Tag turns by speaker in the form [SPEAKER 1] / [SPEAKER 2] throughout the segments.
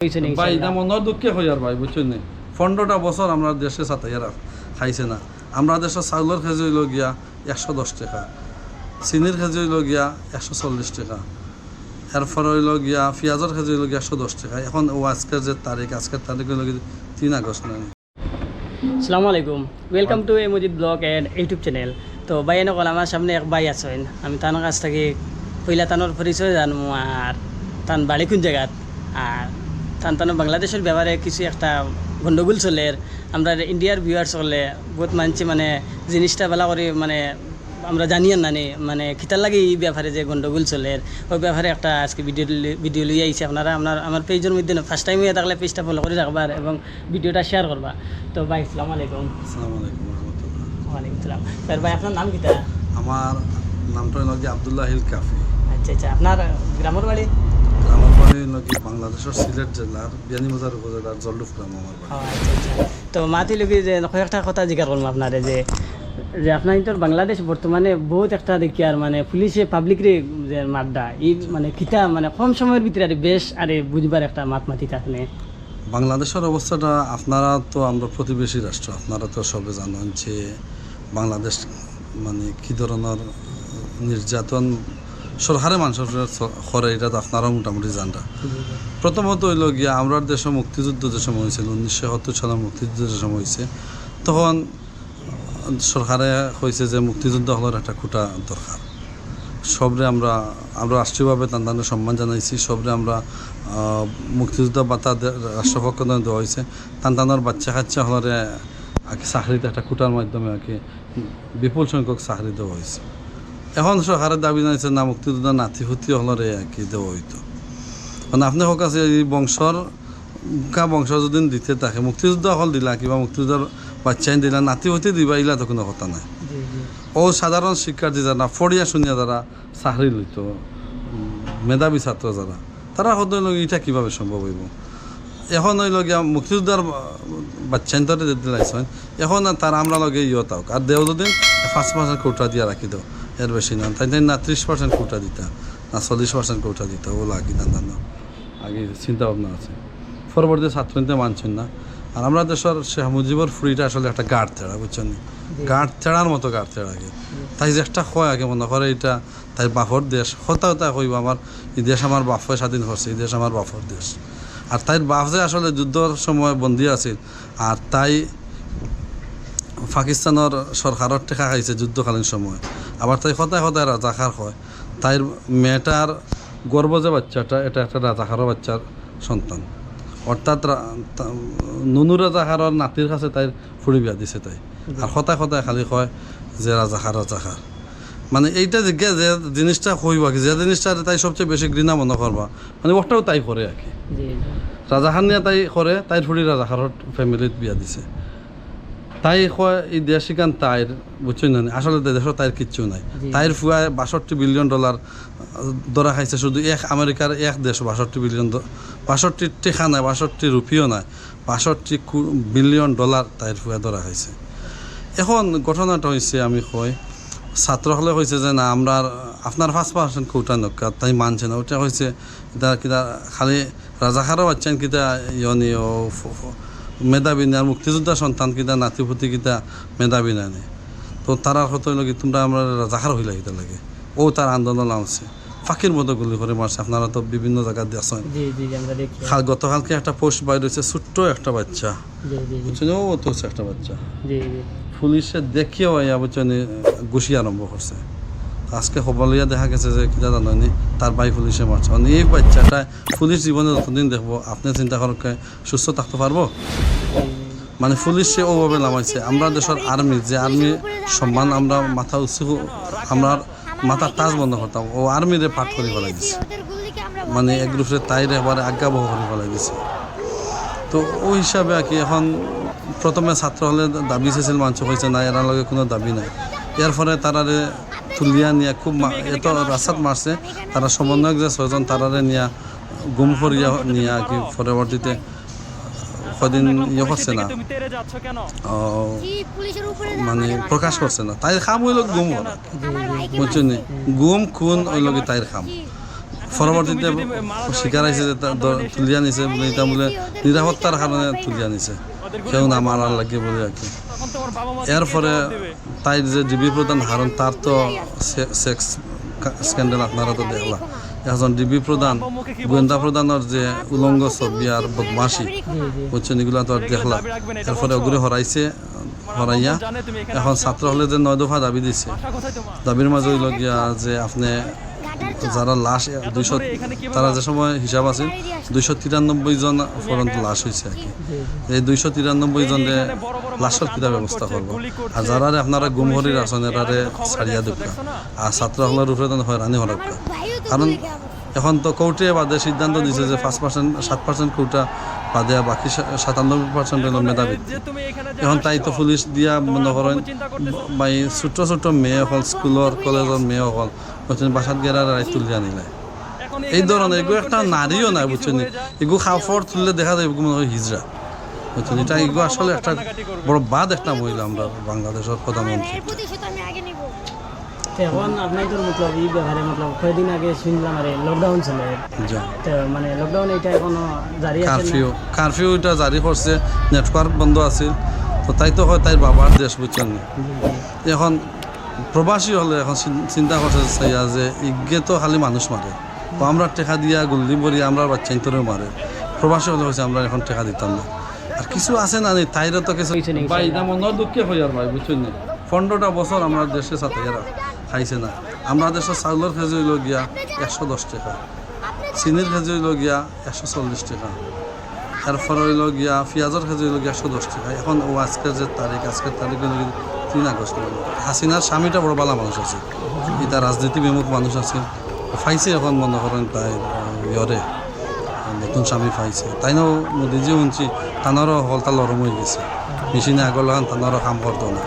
[SPEAKER 1] ভাই। এটা মনের দুঃখে হয় আর ভাই বুঝছেন নি? পনেরোটা বছর আমরা দেশে সাতাইয়ারা খাইছে না। আমরা দেশের চাউলের কেজি হইল গিয়া একশো দশ টাকা চিনির কেজি হইল গিয়া একশো চল্লিশ টাকা এরপর হইল গিয়া পেঁয়াজের কেজি হইল গিয়া একশো দশ টাকা। এখন ও আজকের যে তারিখ আজকের তারিখ হইল গিয়া তিন আগস্ট না
[SPEAKER 2] আসসালামু আলাইকুম। Welcome to a Majid blog and YouTube channel তো ভাই নকল আমার সামনে এক ভাই আছেন আমি তার কাছ থেকে পইলা তানোর পরিচয় জানব আর তান বাড়ি কোন জায়গাত। আর তান তানো বাংলাদেশের ব্যাপারে কিছু একটা গন্ডগোল চলে। আমরা ইন্ডিয়ার ভিউয়ার্স হলে বহুত মানছি মানে জিনিসটা বেলা করে মানে আমরা জানিয়ে নানি মানে খিতার লাগে এই ব্যাপারে যে গন্ডগোল চলে। ওই ব্যাপারে একটা আজকে ভিডিও ভিডিও লিয়ে আইছে আপনারা আপনার আমার পেজের মধ্যে ফার্স্ট টাইম হয়ে থাকলে পেজটা ফলো করে রাখবা এবং ভিডিওটা শেয়ার করবা তো ভাই আসসালামু আলাইকুম।
[SPEAKER 1] আসসালামু আলাইকুম রহমতুল্লাহ।
[SPEAKER 2] ওয়ালাইকুম সালাম। স্যার ভাই আপনার নাম কিতা?
[SPEAKER 1] আমার নামটা আবদুল্লাহ হিল কাফি।
[SPEAKER 2] আচ্ছা আচ্ছা। আপনার গ্রামের বাড়ি?
[SPEAKER 1] আমার বাড়ি হইল কি বাংলাদেশের সিলেট জেলার বিয়ানীবাজার উপজেলার জল্লুফ গ্রাম আমার বাড়ি।
[SPEAKER 2] ও আচ্ছা আচ্ছা। তো মাতি লোকে যে কয়েকটা কথা জিজ্ঞাসা করলাম আপনারে যে যে আপনার তো বাংলাদেশ বর্তমানে বহুত একটা দেখি আর মানে পুলিশে পাবলিকরে যে মাদ্দা এই মানে কিতা মানে কম সময়ের ভিতরে আর বেশ আরে বুঝবার একটা মাত মাতি থাকলে।
[SPEAKER 1] বাংলাদেশের অবস্থাটা আপনারা তো আমরা প্রতিবেশী রাষ্ট্র আপনারা তো সবে জানেন যে বাংলাদেশ মানে কী ধরনের নির্যাতন সরকারে মানুষের করে এটা তো আপনারা মোটামুটি জানরা প্রথমত হইল গিয়া আমরা দেশে মুক্তিযুদ্ধ যে সময় হয়েছিল, উনিশশো সত্তর সালের মুক্তিযুদ্ধ যে সময় হয়েছে, তখন সরকারে হয়েছে যে মুক্তিযুদ্ধ হলের একটা খুঁটা দরকার। সবরে আমরা আমরা রাষ্ট্রীয়ভাবে তান তাদের সম্মান জানাইছি, সবরে আমরা মুক্তিযুদ্ধ দে- রাষ্ট্রপক্ষ দেওয়া হয়েছে। তান তানোর বাচ্চা কাচ্চা হলরে আগে চাকরিতে একটা খুঁটার মাধ্যমে আর কি বিপুল সংখ্যক চাকরি দেওয়া হয়েছে। এখন সরকারের দাবি জানাইছে না মুক্তিযোদ্ধা নাতি ফুতি হলরে আর কি দেওয়া হইতো। মানে আপনি হোক আছে এই বংশর কা বংশ যদি দিতে থাকে মুক্তিযুদ্ধ হল দিলা কিবা মুক্তিযুদ্ধর বাচ্চাই দিলা নাতি হইতে দিবা ইলা তো কোনো কথা নাই। ও সাধারণ শিক্ষার্থী যারা ফড়িয়া শুনিয়া যারা চাকরি লইত মেধাবী ছাত্র যারা তারা হতো এটা কীভাবে সম্ভব হইব? এখন হইল গিয়া মুক্তিযোদ্ধার বাচ্চান্তরে দিলাইছেন এখন আর তার আমরা লগে ইয়ে তাও আর দেও যদি পাঁচ পার্সেন্ট কোটা দিয়া রাখি দাও। এর বেশি না। তাই না ত্রিশ পার্সেন্ট কোটা দিতা না চল্লিশ পার্সেন্ট কোটা দিতা ও লাগি না না আগে চিন্তা ভাবনা আছে। পরবর্তী ছাত্রনীতি মানছেন না। আর আমরা দেশের শেখ মুজিবর ফুরিটা আসলে একটা গাঢ় তেড়া বুঝছেন নি? গাঢ় তেড়ার মতো গাঢ় তেড়া আগে। তাই যে একটা হয় আগে মনে করে এটা তাই বাপর দেশ। হতা হতা কইব আমার এই দেশ আমার বাপে স্বাধীন করছে এই দেশ আমার বাফর দেশ। আর তাই বাপ যে আসলে যুদ্ধর সময় বন্দী আছিল আর তাই পাকিস্তানের সরকারের টেকা খাইছে যুদ্ধকালীন সময়। আবার তাই সদায় সদায় রাজাকার হয়। তাইর মেয়েটার গর্ব যে বাচ্চাটা এটা একটা রাজাকারের বাচ্চার সন্তান। অর্থাৎ নুনু রাজাকারের নাতির কাছে তাই ফুড়ি বিয়া দিছে তাই। আর সদায় সদায় খালি কয় যে রাজাকার রাজাকার। মানে এইটা জিজ্ঞা যে জিনিসটা কইবা কি যে জিনিসটা তাই সবচেয়ে বেশি ঘৃণা মনে করবা মানে ওটাও তাই করে আর কি। রাজাখান নিয়ে তাই করে তাইর ফুড়ি রাজাখার ফ্যামিলিত বিয়া দিছে। তাই কয় এই দেশ ইকান তাইর বুঝছেন না? আসলে দেশের তাইর কিচ্ছু নাই। তাইর ফুয়া বাষট্টি বিলিয়ন ডলার ধরা খাইছে শুধু এক আমেরিকার এক দেশ বাষট্টি বিলিয়ন বাষট্টি টেকা নাই বাষট্টি রুপিও নাই বাষট্টি বিলিয়ন ডলার তাইর ফুয়া ধরা খাইছে। এখন ঘটনাটা হয়েছে আমি কই ছাত্রসকলে কৈছে যে না আমরা আপনার পাঁচ পার্সেন্ট কৌটা নকা তাই মানছে না। ওটা হয়েছে কিতা কিতা খালি রাজাখারও বাচ্চান কিতা ইয়নি মেধাবী নেই আর মুক্তিযোদ্ধা সন্তান কিতা নাতিপুতি কিতা মেধাবী নাই। নে। তো তারা হইল কি তোমরা আমরা রাজাখার হইলা কিতা লাগে। ও তার আন্দোলন আনছে ফাঁকির মতো গুলি করে মারছে আপনারা তো বিভিন্ন জায়গা দিয়েছেন গতকালকে একটা পোস্ট বাইর হয়েছে ছোট্ট একটা বাচ্চা। বুঝছেন? ও তো একটা বাচ্চা। পুলিশে দেখিও ইয়া বুঝছেন গুছি আরম্ভ করছে। আজকে খবর লইয়া দেখা গেছে যে কিতা জানি তার ভাই পুলিশে মারছে এই বাচ্চাটা পুলিশ জীবনে যতদিন দেখব। আপনি চিন্তা করকে সুস্থ থাকতে পারব মানে পুলিশে ওভাবে নামাইছে আমরা দেশের আর্মি যে আর্মি সম্মান আমরা মাথা উঁচু আমরা মাথা তাজ বন্ধ করতাম ও আর্মিরে পাঠ করে ফেলাই দিছে মানে এক গ্রুপে তাইরে আজ্ঞা বহ করে ফেলাই দিছে তো ওই হিসাবে আর কি এখন প্রথমে ছাত্র হলে দাবি চেয়েছিল মানুষ হয়েছে না এরার লগে কোনো দাবি নাই। ইয়ার ফলে তারারে তুলিয়া নিয়ে খুব এত রাস্তাত মারছে। তারা সমন্বয়ক যে ছয়জন তারারে নিয়া গুম করিয়া নিয়ে আর কি পরবর্তীতে কদিন ইয়ে করছে না। মানে প্রকাশ করছে না। তাই খাম হইল গুম করা বুঝছেন নি? গুম খুন ওই লগে তাইর খাম। পরবর্তীতে শিকার আইছে যে তুলিয়া নিছে বলে এটা বলে নিরাপত্তার কারণে তুলিয়া নিছে। কেউ না মারার লাগে বলে আর কি। এরপরে তাই যে ডিবি প্রধান হারন, তার তো সেক্স স্ক্যান্ডেল আপনারা তো দেখলা। এখন ডিবি প্রধান, গোয়েন্দা প্রধানের যে উলঙ্গ ছবি আর বদমাসি বুঝছেন, এগুলা তো আর দেখলা। এরপরে ওগুলো হরাইছে, হরাইয়া। এখন ছাত্র হলে যে নয় দফা দাবি দিছে। দাবির মাঝে গিয়া যে আপনি যারা লাশ দুইশো তারা যে সময় হিসাব আছে দুইশো তিরানব্বই জন পর্যন্ত লাশ হয়েছে আর কি। এই দুইশো তিরানব্বই জনে লাশের কিতা ব্যবস্থা করব। আর যারা আপনারা গুম হরির আছেন এরারে ছাড়িয়া দিবা। আর ছাত্র হলের উপরে হয়রানি হরক্কা কারণ এখন তো কৌটে বাদে সিদ্ধান্ত দিছে যে পাঁচ পার্সেন্ট সাত পার্সেন্ট কৌটা বাদে বাকি সাতানব্বই পার্সেন্ট হলো মেধাবী। এখন তাই তো পুলিশ দিয়া মনে করেন বাই ছোট ছোট মেয়ে হল স্কুলের কলেজের মেয়ে হল বুঝছেন বাসাত গেরার রায় তুলিয়া নিলে এই ধরনের এগুলো একটা নারীও নাই বুঝছেন এগুলো খাওয়ার তুললে দেখা যায় মনে হয় হিজড়া বুঝছেন এটা এগুলো আসলে একটা বড় বাদ একটা মহিলা আমরা বাংলাদেশের প্রধানমন্ত্রী
[SPEAKER 3] প্রতিশোধ আমি আগে নিব।
[SPEAKER 2] তো এখন আপনার তোর মতলব এই ব্যাপারে মতলব কয়েকদিন আগে শুনলাম আরে লকডাউন চলে। তো মানে লকডাউন এটা এখনও জারি আছে
[SPEAKER 1] কারফিউ কারফিউ এটা জারি করছে নেটওয়ার্ক বন্ধ আছে তো তাই তো হয় তাই বাবার দেশ বুঝছেন এখন প্রবাসী হলে এখন চিন্তা করছে চাইয়া যে ইগে তো খালি মানুষ মারে। তো আমরা টেকা দিয়া গুল্লি বরি আমরা বাচ্চা ইন্তরেও মারে। প্রবাসী হলে হয়েছে আমরা এখন টেকা দিতাম না। আর কিছু আছে না নি তাইরা তো কিছু? ভাই এটা মনের দুঃখে হই আর ভাই বুঝছেন নি? পনেরোটা বছর আমরা দেশে ছাত্রীরা খাইছে না। আমরা দেশের চাউলের কেজি হইল গিয়া একশো দশ টাকা। চিনির কেজি হইল গিয়া একশো চল্লিশ টাকা। এরপরে হইল গিয়া পেঁয়াজের কেজি হইল গিয়া একশো দশ টাকা এখন ও আজকের যে তারিখ আজকের তারিখ হইল তিন আগস্ট হইল। হাসিনার স্বামীটা বড় ভালো মানুষ আছে। এটা রাজনীতি বিমুখ মানুষ আছে। ফাইছে এখন মনে করেন তাই ইয়রে নতুন স্বামী পাইছে তাই নাও মোদিজি শুনছি তানারও হলতা লরম হয়ে গেছে। মেশিনে আগর লাগান তানারও কাম করতো না।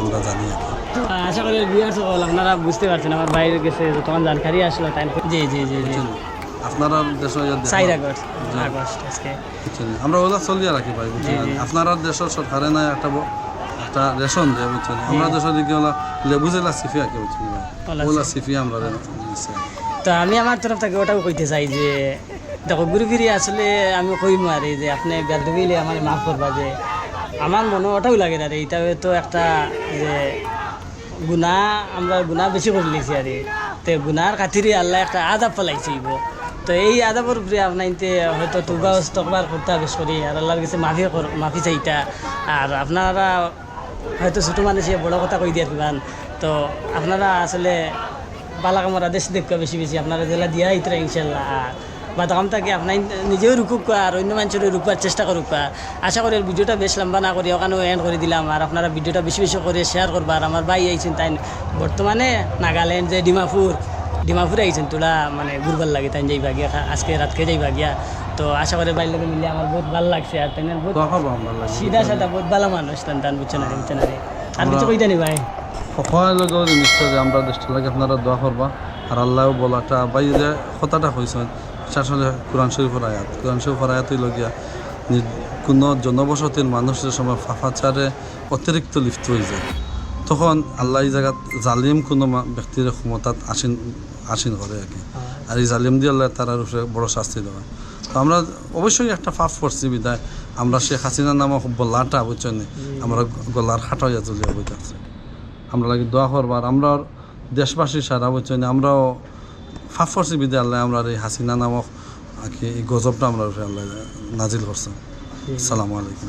[SPEAKER 1] আমরা জানি।
[SPEAKER 2] তো আশা করি সকল আপনারা বুঝতে পারছেন আমার বাইরে গেছে তখন জানকারি আসলো তাই জি জি জি জি।
[SPEAKER 1] আপনারা দেশের দেখলাম।
[SPEAKER 2] চার আগস্ট আগস্ট আজকে।
[SPEAKER 1] বুঝছেন আমরা ওগুলো চলিয়ে রাখি ভাই বুঝছেন? আপনারা দেশের সরকারে নাই একটা ব- একটা রেশন দেয় বুঝছেন? আমরা দেশের দিকে ওলা লেবু জেলা সিফি আঁকে বুঝছেন
[SPEAKER 2] ওলা
[SPEAKER 1] ওলা সিফি আমরা
[SPEAKER 2] তো আমি আমার তরফ থেকে ওটাও কইতে চাই যে দেখো ঘুরে ফিরে আসলে আমি কইম আর যে আপনি বেদবিলে আমার মাফ করবা যে আমার মনে ওটাও লাগে না রে এটা তো একটা যে গুণা আমরা গুণা বেশি করে লিছি আর। তো গুণার খাতিরে আল্লাহ একটা আদাব ফেলাইছিল তো এই আদাবর উপরে আপনাইতে হয়তো তুবা তকবার করতে বেশ করি, আর আল্লাহর কাছে মাফি মাফি চাইতা আর আপনারা হয়তো ছোটো মানুষে বড় কথা কই দিয়ে দিবান তো আপনারা আসলে বালা কামরা দেশ দেখবা বেশি বেশি, আপনারা জেলা দিয়া ইতরা ইনশাল্লাহ। আর বা তখন তাকে আপনার নিজেও রুকুক আর অন্য মানুষের রুকবার চেষ্টা করুক আশা করি ভিডিওটা বেশ লম্বা না করি, ওখানেও এন্ড করে দিলাম। আর আপনারা ভিডিওটা বেশি বেশি করে শেয়ার করবা। আর আমার ভাই আইছেন তাই বর্তমানে নাগাল্যান্ড যে ডিমাপুর ডিমাপুরে আইছেন তোলা মানে ঘুরবার লাগে তাই যাইবা গিয়া আজকে রাতকে যাইবা গিয়া। তো আশা করি বাইর লোকে মিলে আমার বহুত ভালো লাগছে আর তাই বহুত সিধা সাদা বহুত ভালো মানুষ টান টান বুঝছেন না বুঝছেন না আর কিছু কইতে নি ভাই?
[SPEAKER 1] লগেও নিশ্চয় যে আমরা দেশটা লাগে আপনারা দোয়া করবা। আর আল্লাহ বলাটা বা যে কথাটা হয়েছেন সেটা আসলে কোরআন শরীফের আয়াত। কোরআন শরীফের কোনো জনবসতির মানুষের সময় ফাফাচারে অতিরিক্ত লিপ্ত হয়ে যায়। তখন আল্লাহ এই জায়গাত জালিম কোনো ব্যক্তির ক্ষমতাত আসীন আসীন করে আর কি আর এই জালিম দিয়ে আল্লাহ তার উপরে বড় শাস্তি দেওয়া তো আমরা অবশ্যই একটা ফাফ করছি বিদায়। আমরা শেখ হাসিনা নামক বলাটা বুঝছেন আমরা গলার হাঁটাইয়া চলিয়া বইতেছে আমরা লাগে দোয়া করবার আমরা দেশবাসী সারা বুঝছেন আমরাও ফাফ করছি বিদায় আল্লাহ আমরা এই হাসিনা নামক আর কি এই গজবটা আমরা উপরে আল্লাহ নাজিল করছে। আসসালামু আলাইকুম।